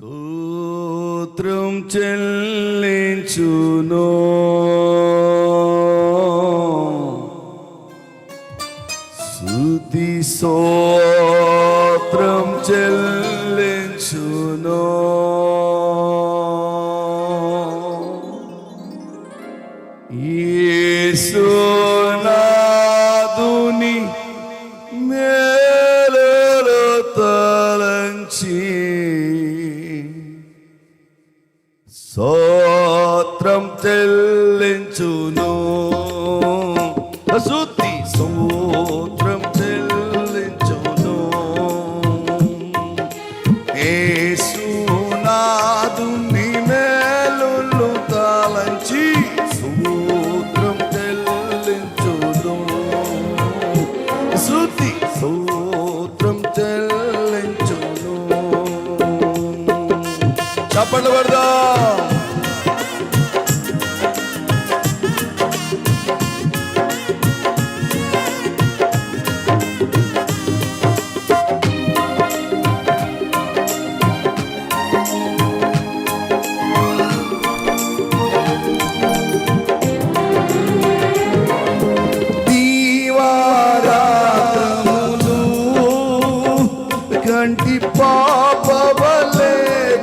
సూత్రం చెల్లించును. సుతి సోత్రం చెల్లించును. యేసు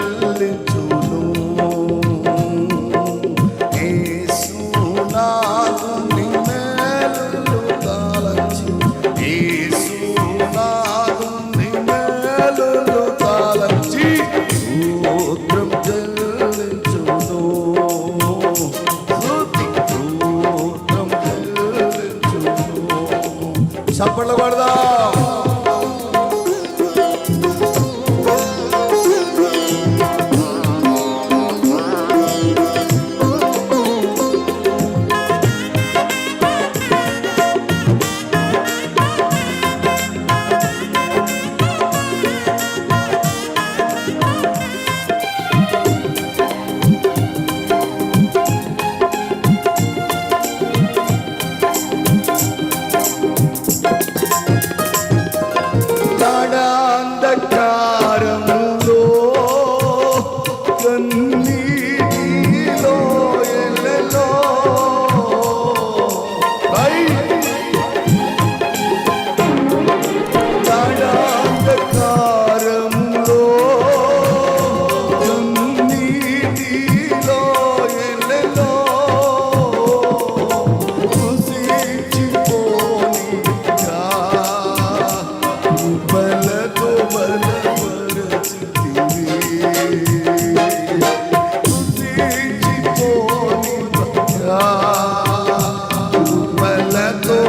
చెల్లించును. ఏసునాథుని మేలు తాళంచు ఏసునాథుని మేలు తాళంచి సూత్రం చెల్లించును. సూత్రం చెల్లించును. చప్పట్లు పడదాం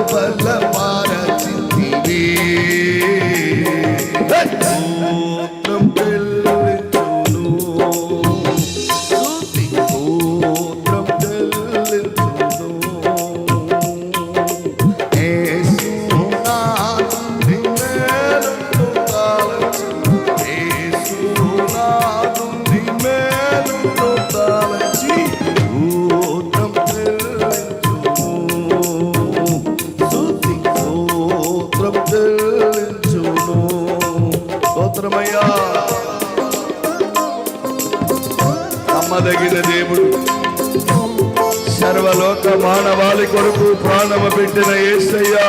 வல்லம் మానవాళి కొరకు ప్రాణము పెట్టిన ఏసయ్యా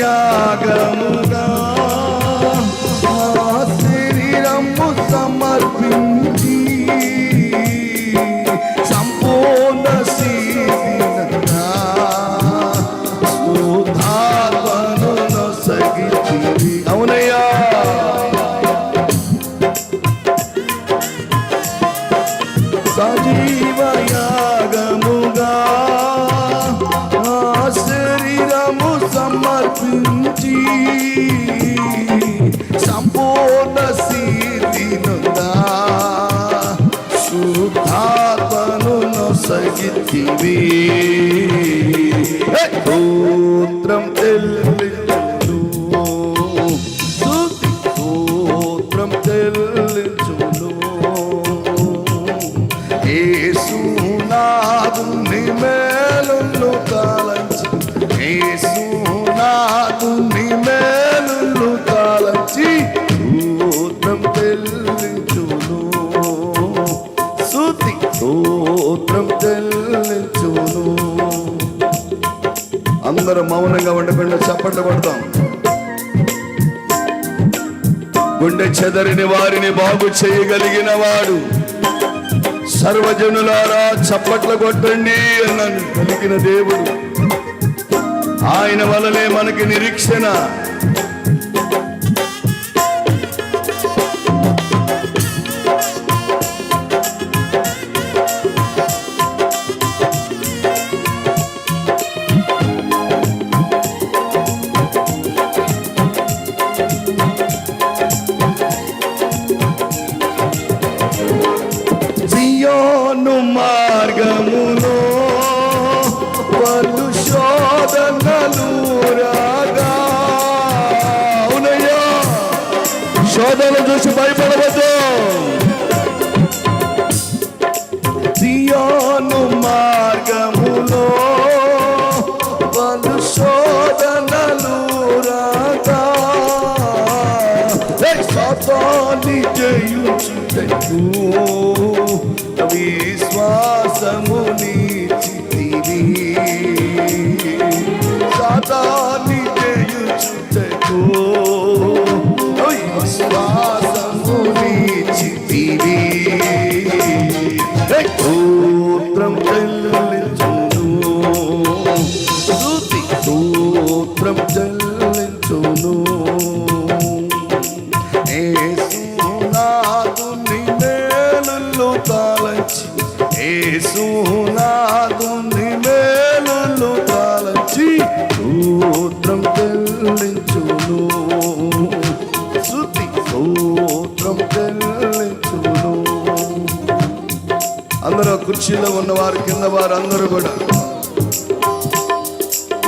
సజీవయాగముగా నా శరీరము సమర్పించి స్తోత్రం చెల్లించును స్తోత్రం చెల్లించును. అందరూ మౌనంగా ఉండకుండా చప్పట్లు కొడతాం గుండె చెదరిని వారిని బాగు చేయగలిగిన వాడు. సర్వజనులారా చప్పట్లు కొట్టండి అన్నాను పలికిన దేవుడు. ఆయన వలనే మనకి నిరీక్షణ.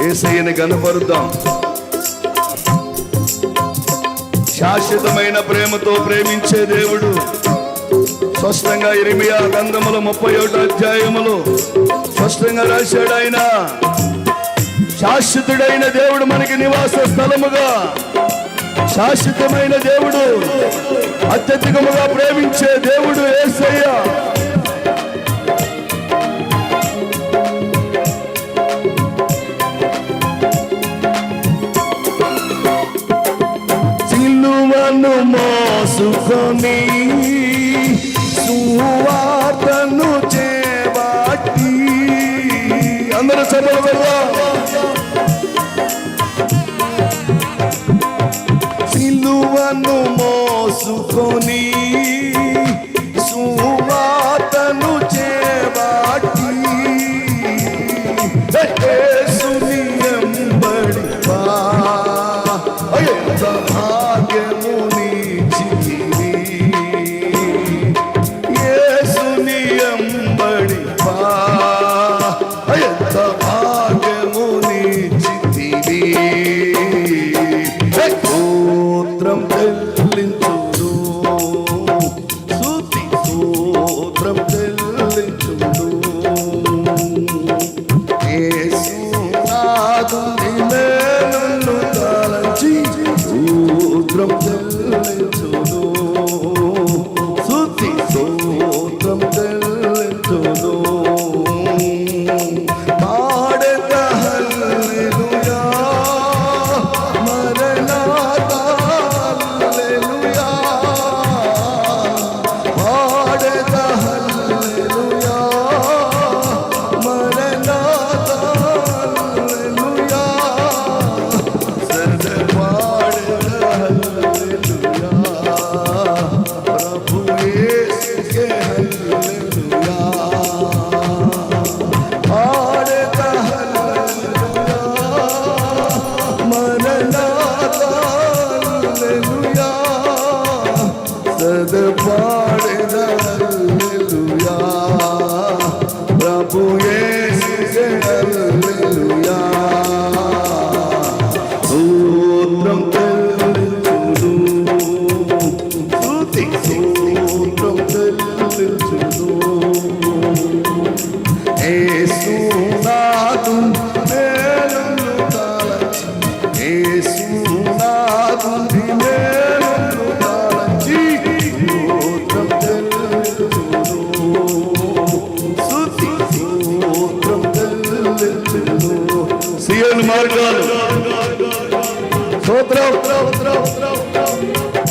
ఏసయ్యని కనపరుద్దాం. శాశ్వతమైన ప్రేమతో ప్రేమించే దేవుడు స్పష్టంగా ఇరిమియా గంధముల ముప్పై ఒకటి అధ్యాయములు స్పష్టంగా రాశాడు ఆయన. శాశ్వతుడైన దేవుడు మనకి నివాస స్థలముగా శాశ్వతమైన దేవుడు అత్యధికముగా ప్రేమించే దేవుడు ఏసయ్య. నిన్ను మోసుకొని సువార్తను చేపట్టి అందరూ చెప్పలు సిలువను మోసుకొని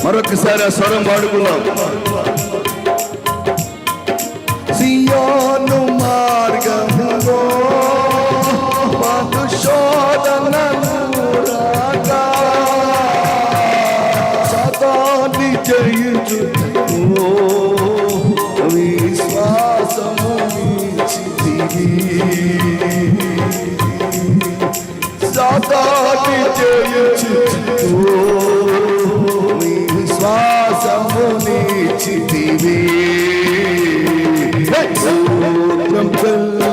మరొకసారి ఆ స్వరం పాడుకున్నాం సియోను మార్గములో మాకు శోధన సదాన్ని జయించు ఓ విశ్వాసము సదాన్ని జయించు స్తోత్రం